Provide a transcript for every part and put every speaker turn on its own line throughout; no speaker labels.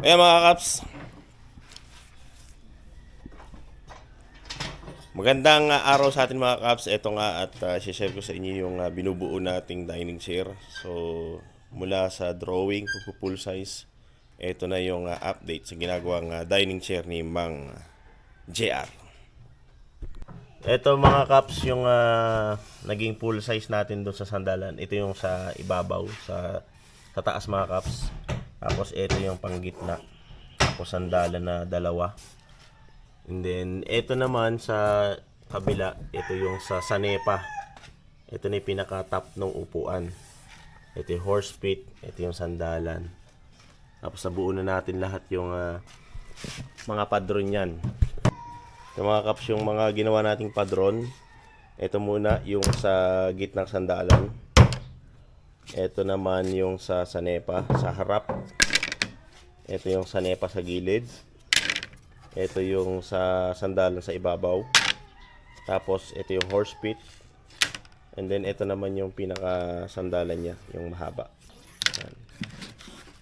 Ayan mga kaps. Magandang uh, araw sa atin mga kaps. Ito nga at uh, share ko sa inyo yung uh, binubuo nating dining chair. So mula sa drawing, full size. Ito na yung uh, update sa ginagawang uh, dining chair ni Mang JR. Ito mga kaps yung uh, naging full size natin doon sa sandalan. Ito yung sa ibabaw, sa, sa taas mga kaps. Tapos ito yung panggitna. Tapos sandalan na dalawa. And then ito naman sa kabila, ito yung sa sanepa. Ito na yung pinaka-top ng upuan. Ito yung horse pit, ito yung sandalan. Tapos nabuo na natin lahat yung ah, mga padron yan. Yung mga kaps, yung mga ginawa nating padron. Ito muna yung sa gitnang sandalan. Ito naman yung sa sanepa, sa harap. Ito yung sanepa sa gilid. Ito yung sa sandalan sa ibabaw. Tapos ito yung horse pit. And then ito naman yung pinaka sandalan niya, yung mahaba.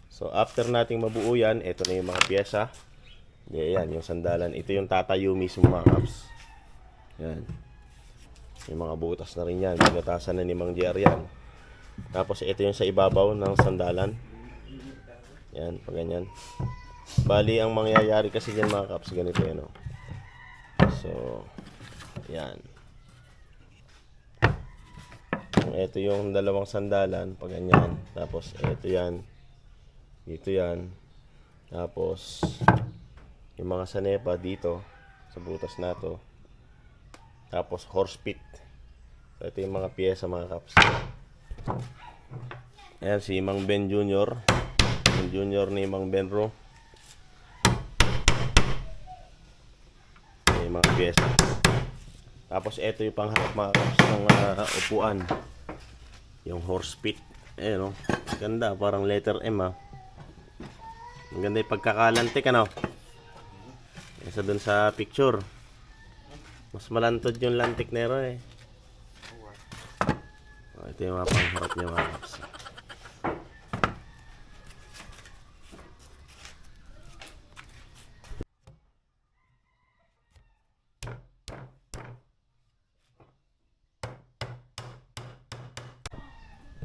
So after nating mabuo yan, ito na yung mga pyesa. Yan, yung sandalan. Ito yung tatayo mismo mga kaps. Yan. Yung mga butas na rin yan. Pinatasan na ni Mang JR yan. Tapos ito yung sa ibabaw ng sandalan. Yan, pag ganyan. Bali, ang mangyayari kasi dyan mga kaps, ganito yan. Oh. So, yan. Ito yung dalawang sandalan, pag ganyan. Tapos, ito yan. Dito yan. Tapos, yung mga sanepa dito, sa butas na to. Tapos, horse pit. So, ito yung mga piyesa mga kaps. Ayan, si Mang Ben Jr. Yung junior ni Mang Benro. Ayan, mga piyesa. Tapos, ito yung pangharap mga kaps ng ah, upuan. Yung horse pit. Ayan, oh. Ganda, parang letter M, ah. Ang ganda yung pagkakalantik, ano? Isa dun sa picture. Mas malantod yung lantik nero, eh. Ito yung mga pangharap niya, mga kaps.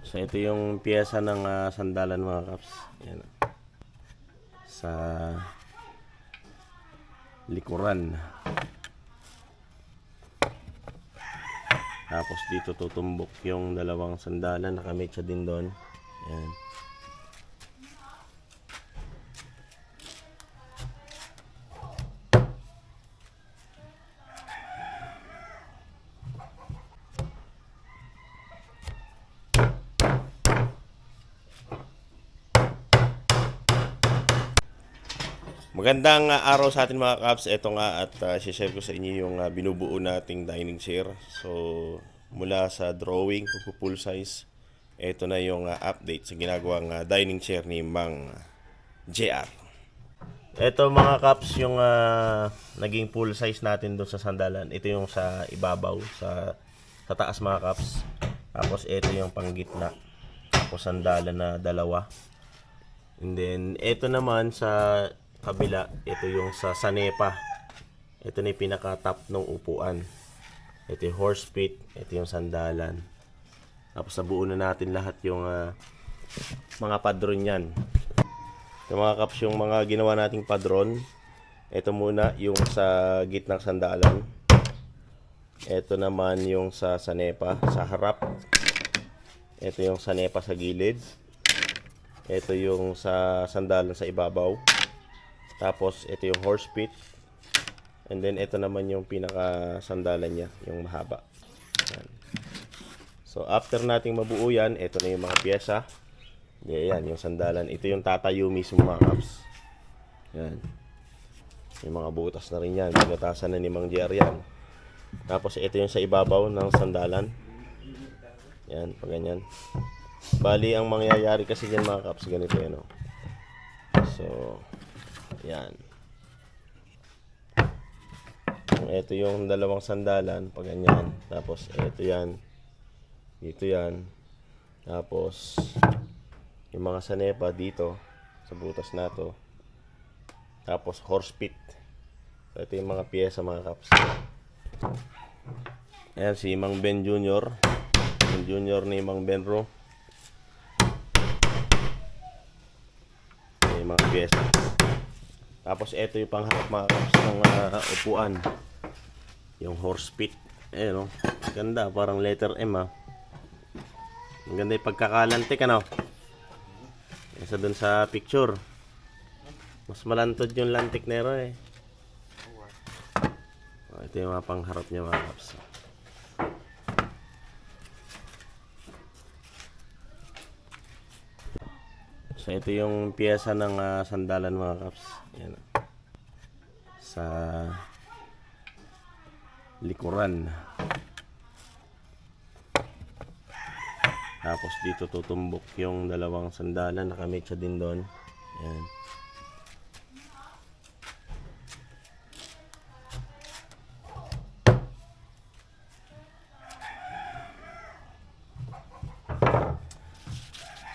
So ito yung piyesa ng ah, sandalan mga kaps. Yan. Sa likuran. Tapos dito tutumbok yung dalawang sandalan. Nakametsa din doon. Yan. Magandang uh, araw sa atin mga kaps. Ito nga at uh, share ko sa inyo yung uh, binubuo nating dining chair. So mula sa drawing, full size. Ito na yung uh, update sa ginagawang uh, dining chair ni Mang JR. Ito mga kaps yung uh, naging full size natin doon sa sandalan. Ito yung sa ibabaw, sa, sa taas mga kaps. Tapos ito yung panggitna. Tapos sandalan na dalawa. And then, ito naman sa kabila, ito yung sa sanepa. Ito na yung pinaka-top ng upuan. Ito yung horse pit, ito yung sandalan. Tapos nabuo na natin lahat yung ah, mga padron yan. Yung mga kaps, yung mga ginawa nating padron. Ito muna yung sa gitnang sandalan. Ito naman yung sa sanepa, sa harap. Ito yung sanepa sa gilid. Ito yung sa sandalan sa ibabaw. Tapos ito yung horse pit. And then ito naman yung pinaka sandalan niya, yung mahaba. Yan. So after nating mabuo yan, ito na yung mga pyesa. Yan, yung sandalan. Ito yung tatayo mismo mga kaps. Yan. Yung mga butas na rin yan. Pinatasan na ni Mang JR yan. Tapos ito yung sa ibabaw ng sandalan. Yan, pag ganyan. Bali, ang mangyayari kasi dyan mga kaps, ganito yan. Oh. So, yan. Ito yung dalawang sandalan, pag ganyan. Tapos, ito yan. Dito yan. Tapos, yung mga sanepa dito, sa butas na to. Tapos horse pit. So, ito yung mga piyesa mga kaps. Ayan si Mang Ben Jr. Yung junior ni Mang Benro. Ayan yung mga piyesa. Tapos ito yung pangharap mga kaps ng ah, upuan. Yung horse pit. Ayan o. Ganda. Parang letter M ah. Ang ganda yung pagkakalantik ano. Isa dun sa picture. Mas malantod yung lantik nero eh. Oh, ito yung mga pangharap niya mga kaps. So ito yung piyesa ng ah, sandalan mga kaps. Yan. Sa likuran. Tapos dito tutumbok yung dalawang sandalan. Nakametsa din doon. Yan.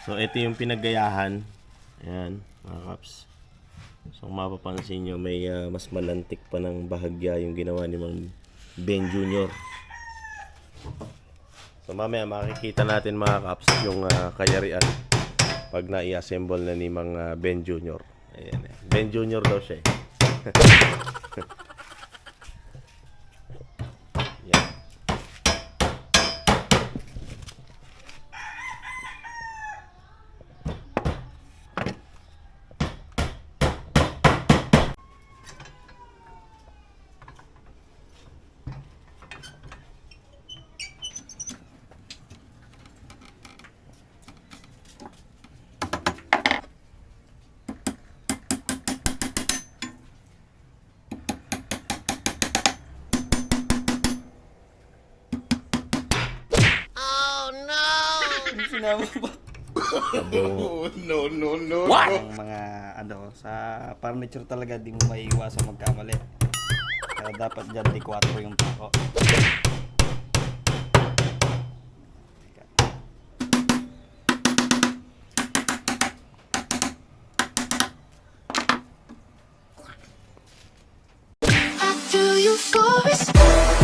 So ito yung pinaggayahan. Ayan, mga kaps. So mapapansin nyo, may ah, mas malantik pa ng bahagya yung ginawa ni Mang Ben Jr. So mamaya makikita natin mga kaps yung ah, kayarian pag na-i-assemble na ni Mang ah, Ben Jr. Ayan, eh. Ben Jr. daw siya eh.
Sinama ba?
Abo.
no, no, no.
Ang mga ano, sa furniture talaga di mo maiiwasan magkamali. Kaya dapat dyan di 4 yung tako.
After you for spin